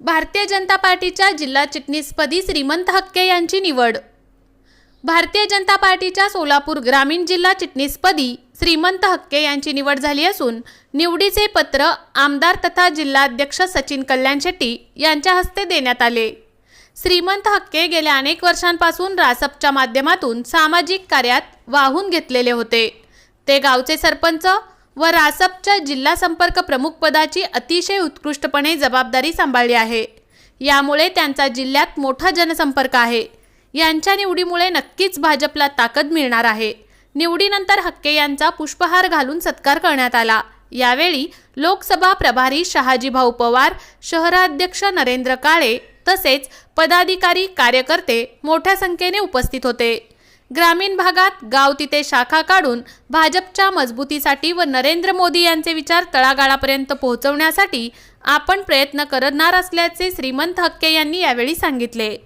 भारतीय जनता पार्टीच्या जिल्हा चिटणीसपदी श्रीमंत हक्के यांची निवड. भारतीय जनता पार्टीच्या सोलापूर ग्रामीण जिल्हा चिटणीसपदी श्रीमंत हक्के यांची निवड झाली असून निवडीचे पत्र आमदार तथा जिल्हाध्यक्ष सचिन कल्याण शेट्टी यांच्या हस्ते देण्यात आले. श्रीमंत हक्के गेल्या अनेक वर्षांपासून रासपच्या माध्यमातून सामाजिक कार्यात वाहून घेतलेले होते. ते गावचे सरपंच व रासपच्या जिल्हा संपर्क प्रमुख पदाची अतिशय उत्कृष्टपणे जबाबदारी सांभाळली आहे. यामुळे त्यांचा जिल्ह्यात मोठा जनसंपर्क आहे. यांच्या निवडीमुळे नक्कीच भाजपला ताकद मिळणार आहे. निवडीनंतर हक्के यांचा पुष्पहार घालून सत्कार करण्यात आला. यावेळी लोकसभा प्रभारी शहाजीभाऊ पवार शहराध्यक्ष नरेंद्र काळे तसेच पदाधिकारी कार्यकर्ते मोठ्या संख्येने उपस्थित होते. ग्रामीण भागात गाव तिथे शाखा काढून भाजपच्या मजबूतीसाठी व नरेंद्र मोदी यांचे विचार तळागाळापर्यंत पोहोचवण्यासाठी आपण प्रयत्न करणार असल्याचे श्रीमंत हक्के यांनी यावेळी सांगितले.